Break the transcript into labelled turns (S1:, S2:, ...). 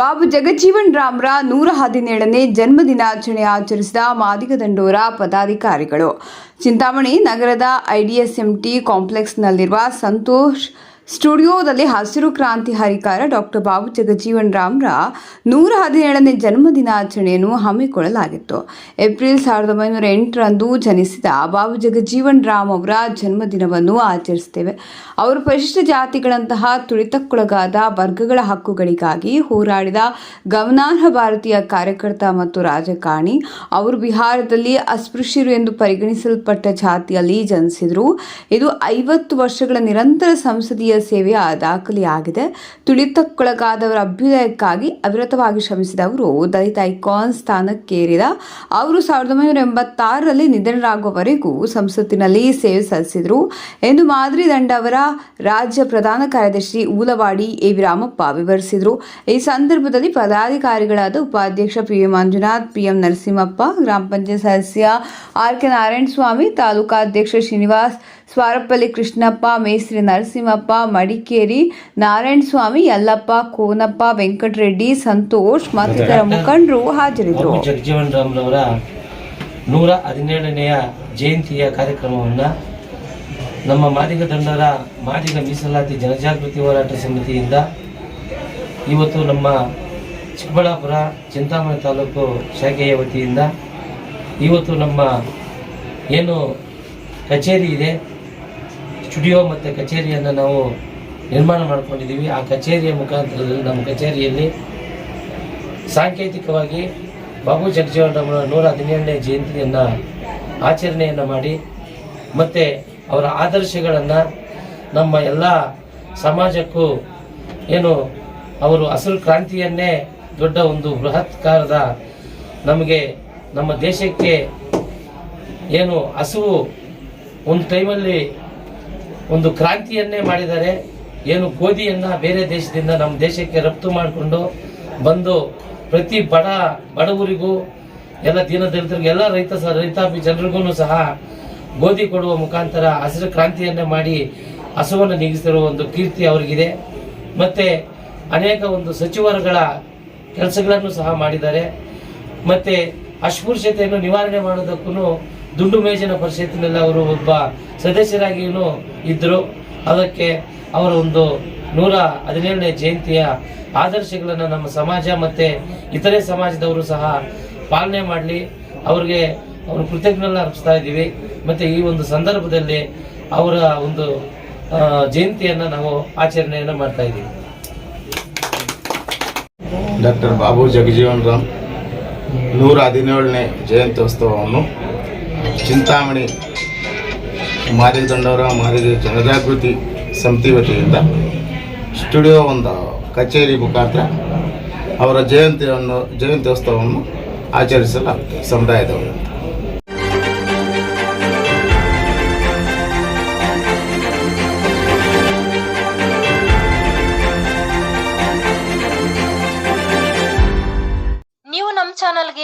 S1: ಬಾಬು ಜಗಜೀವನ್ ರಾಮ್ರ ನೂರ ಹದಿನೇಳನೇ ಜನ್ಮದಿನಾಚರಣೆ ಆಚರಿಸಿದ ಮಾದಿಗ ದಂಡೋರ ಪದಾಧಿಕಾರಿಗಳು. ಚಿಂತಾಮಣಿ ನಗರದ ಐಡಿಎಸ್ಎಂಟಿ ಕಾಂಪ್ಲೆಕ್ಸ್ನಲ್ಲಿರುವ ಸಂತೋಷ್ ಸ್ಟುಡಿಯೋದಲ್ಲಿ ಹಸಿರು ಕ್ರಾಂತಿ ಹರಿಕಾರ ಡಾಕ್ಟರ್ ಬಾಬು ಜಗಜೀವನ್ ರಾಮ್ರ ನೂರ ಹದಿನೇಳನೇ ಜನ್ಮದಿನಾಚರಣೆಯನ್ನು ಹಮ್ಮಿಕೊಳ್ಳಲಾಗಿತ್ತು. ಏಪ್ರಿಲ್ ಸಾವಿರದ ಒಂಬೈನೂರ ಎಂಟರಂದು ಜನಿಸಿದ ಬಾಬು ಜಗಜೀವನ್ ರಾಮ್ ಅವರ ಜನ್ಮದಿನವನ್ನು ಆಚರಿಸುತ್ತೇವೆ. ಅವರು ಪರಿಶಿಷ್ಟ ಜಾತಿಗಳಂತಹ ತುಳಿತಕ್ಕೊಳಗಾದ ವರ್ಗಗಳ ಹಕ್ಕುಗಳಿಗಾಗಿ ಹೋರಾಡಿದ ಗಮನಾರ್ಹ ಭಾರತೀಯ ಕಾರ್ಯಕರ್ತ ಮತ್ತು ರಾಜಕಾರಣಿ. ಅವರು ಬಿಹಾರದಲ್ಲಿ ಅಸ್ಪೃಶ್ಯರು ಎಂದು ಪರಿಗಣಿಸಲ್ಪಟ್ಟ ಜಾತಿಯಲ್ಲಿ ಜನಿಸಿದರು. ಇದು ಐವತ್ತು ವರ್ಷಗಳ ನಿರಂತರ ಸಂಸದೀಯ ಸೇವೆಯ ದಾಖಲೆಯಾಗಿದೆ. ತುಳಿತಕ್ಕೊಳಗಾದವರ ಅಭ್ಯುದಯಕ್ಕಾಗಿ ಅವಿರತವಾಗಿ ಶ್ರಮಿಸಿದ ಅವರು ದಲಿತ ಐಕಾನ್ ಸ್ಥಾನಕ್ಕೇರಿದ ಅವರು ಸಾವಿರದ ಒಂಬೈನೂರ ಎಂಬತ್ತಾರರಲ್ಲಿ ನಿಧನರಾಗುವವರೆಗೂ ಸಂಸತ್ತಿನಲ್ಲಿ ಸೇವೆ ಸಲ್ಲಿಸಿದರು ಎಂದು ಮಾದರಿ ದಂಡ ಅವರ ರಾಜ್ಯ ಪ್ರಧಾನ ಕಾರ್ಯದರ್ಶಿ ಊಲವಾಡಿ ಎ ವಿ ರಾಮಪ್ಪ ವಿವರಿಸಿದರು. ಈ ಸಂದರ್ಭದಲ್ಲಿ ಪದಾಧಿಕಾರಿಗಳಾದ ಉಪಾಧ್ಯಕ್ಷ P M Manjunath, P M Narasimhappa, ಗ್ರಾಮ ಪಂಚಾಯತ್ ಸದಸ್ಯ ಆರ್ ಕೆ ನಾರಾಯಣಸ್ವಾಮಿ, ತಾಲೂಕಾಧ್ಯಕ್ಷ ಶ್ರೀನಿವಾಸ್ ಸ್ವಾರಪಲ್ಲಿ ಕೃಷ್ಣಪ್ಪ ಮೇಸ್ತ್ರಿ ನರಸಿಂಹಪ್ಪ ಮಡಿಕೇರಿ ನಾರಾಯಣ ಸ್ವಾಮಿ ಯಲ್ಲಪ್ಪ ಕೋನಪ್ಪ ವೆಂಕಟರೆಡ್ಡಿ ಸಂತೋಷ್ ಮತ್ತಿತರ ಮುಖಂಡರು ಹಾಜರಿದ್ದರು.
S2: ಜಗಜೀವನ್ ರಾಮ್ರವರ ನೂರ ಹದಿನೇಳನೆಯ ಜಯಂತಿಯ ಕಾರ್ಯಕ್ರಮವನ್ನು ನಮ್ಮ ಮಾದಿಗ ದಂಡರ ಮಾದಿಗ ಮೀಸಲಾತಿ ಜನಜಾಗೃತಿ ಹೋರಾಟ ಸಮಿತಿಯಿಂದ ಇವತ್ತು ನಮ್ಮ ಚಿಕ್ಕಬಳ್ಳಾಪುರ ಚಿಂತಾಮಣಿ ತಾಲೂಕು ಶಾಖೆಯ ವತಿಯಿಂದ ಇವತ್ತು ನಮ್ಮ ಏನು ಕಚೇರಿ ಇದೆ ಸ್ಟುಡಿಯೋ ಮತ್ತು ಕಚೇರಿಯನ್ನು ನಾವು ನಿರ್ಮಾಣ ಮಾಡಿಕೊಂಡಿದ್ದೀವಿ. ಆ ಕಚೇರಿಯ ಮುಖಾಂತರದಲ್ಲಿ ನಮ್ಮ ಕಚೇರಿಯಲ್ಲಿ ಸಾಂಕೇತಿಕವಾಗಿ ಬಾಬು ಜಗಜೀವನ್ ರಾಮರ ನೂರ ಹದಿನೇಳನೇ ಜಯಂತಿಯನ್ನು ಆಚರಣೆಯನ್ನು ಮಾಡಿ, ಮತ್ತು ಅವರ ಆದರ್ಶಗಳನ್ನು ನಮ್ಮ ಎಲ್ಲ ಸಮಾಜಕ್ಕೂ ಏನು ಅವರು ಹಸಿರು ಕ್ರಾಂತಿಯನ್ನೇ ದೊಡ್ಡ ಒಂದು ಬೃಹತ್ಕಾರದ ನಮಗೆ ನಮ್ಮ ದೇಶಕ್ಕೆ ಏನು ಹಸುವು ಒಂದು ಟೈಮಲ್ಲಿ ಒಂದು ಕ್ರಾಂತಿಯನ್ನೇ ಮಾಡಿದ್ದಾರೆ ಏನು ಗೋಧಿಯನ್ನು ಬೇರೆ ದೇಶದಿಂದ ನಮ್ಮ ದೇಶಕ್ಕೆ ರಫ್ತು ಮಾಡಿಕೊಂಡು ಬಂದು ಪ್ರತಿ ಬಡ ಬಡವರಿಗೂ ಎಲ್ಲ ದೀನದಲಿತರಿಗೂ ಎಲ್ಲ ರೈತ ಸ, ರೈತಾಪಿ ಜನರಿಗೂ ಸಹ ಗೋಧಿ ಕೊಡುವ ಮುಖಾಂತರ ಹಸಿರು ಕ್ರಾಂತಿಯನ್ನೇ ಮಾಡಿ ಹಸುವನ್ನು ನೀಗಿಸಿರುವ ಒಂದು ಕೀರ್ತಿ ಅವರಿಗಿದೆ. ಮತ್ತೆ ಅನೇಕ ಒಂದು ಸಚಿವರುಗಳ ಕೆಲಸಗಳನ್ನು ಸಹ ಮಾಡಿದ್ದಾರೆ. ಮತ್ತೆ ಅಸ್ಪೃಶ್ಯತೆಯನ್ನು ನಿವಾರಣೆ ಮಾಡೋದಕ್ಕೂ ದುಂಡು ಮೇಜಿನ ಪರಿಷತ್ತಿನಲ್ಲಿ ಅವರು ಒಬ್ಬ ಸದಸ್ಯರಾಗಿಯೂ ಇದ್ದರು ಅದಕ್ಕೆ ಅವರ ಒಂದು ನೂರ ಹದಿನೇಳನೇ ಜಯಂತಿಯ ಆದರ್ಶಗಳನ್ನು ನಮ್ಮ ಸಮಾಜ ಮತ್ತು ಇತರೆ ಸಮಾಜದವರು ಸಹ ಪಾಲನೆ ಮಾಡಲಿ. ಅವ್ರಿಗೆ ಅವರು ಕೃತಜ್ಞನ ಅರ್ಪಿಸ್ತಾ ಇದ್ದೀವಿ. ಮತ್ತು ಈ ಒಂದು ಸಂದರ್ಭದಲ್ಲಿ ಅವರ ಒಂದು ಜಯಂತಿಯನ್ನು ನಾವು ಆಚರಣೆಯನ್ನು ಮಾಡ್ತಾ ಇದ್ದೀವಿ.
S3: ಡಾಕ್ಟರ್ ಬಾಬು ಜಗಜೀವನ್ ರಾಮ್, ನೂರ ಹದಿನೇಳನೇ ಜಯಂತ್ಯೋತ್ಸವವನ್ನು ಚಿಂತಾಮಣಿ ಮಾರಿ ದಂಡವರ ಮಾರಿ ಜನಜಾಗೃತಿ ಸಮಿತಿ ವತಿಯಿಂದ ಸ್ಟುಡಿಯೋ ಒಂದು ಕಚೇರಿ ಮುಖಾಂತರ ಅವರ ಜಯಂತಿಯನ್ನು, ಜಯಂತ್ಯೋತ್ಸವವನ್ನು ಆಚರಿಸಲಾಗುತ್ತದೆ. ಸಮುದಾಯದವರು